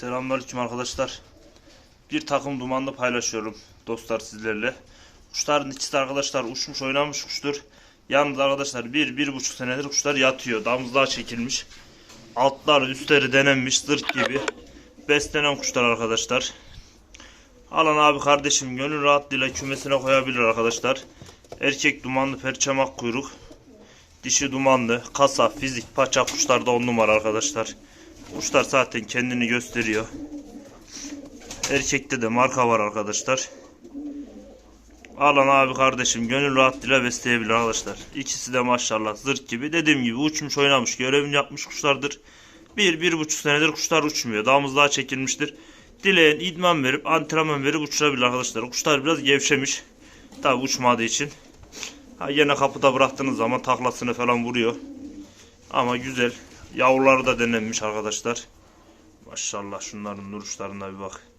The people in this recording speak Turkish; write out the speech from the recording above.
Selamünaleyküm arkadaşlar. Bir takım dumanlı paylaşıyorum dostlar sizlerle. Kuşların ikisi arkadaşlar uçmuş oynamış kuştur. Yalnız arkadaşlar bir, bir buçuk senedir kuşlar yatıyor. Damızlığa çekilmiş. Altları üstleri denenmiş zırt gibi. Beslenen kuşlar arkadaşlar. Alan abi kardeşim gönül rahatlığıyla kümesine koyabilir arkadaşlar. Erkek dumanlı perçemak kuyruk. Dişi dumanlı, kasa, fizik, paça kuşlarda on numara arkadaşlar. Kuşlar zaten kendini gösteriyor. Erkekte de marka var arkadaşlar. Alan abi kardeşim gönül rahatlığıyla besleyebilir arkadaşlar. İkisi de maşallah zırt gibi. Dediğim gibi uçmuş oynamış görevini yapmış kuşlardır. Bir, bir buçuk senedir kuşlar uçmuyor. Damızlığa çekilmiştir. Dileyen idman verip antrenman verip uçurabilir arkadaşlar. Kuşlar biraz gevşemiş. Tabi uçmadığı için. Ha, yine kapıda bıraktığınız zaman taklasını falan vuruyor. Ama güzel. Yavruları da denenmiş arkadaşlar. Maşallah şunların duruşlarına bir bak.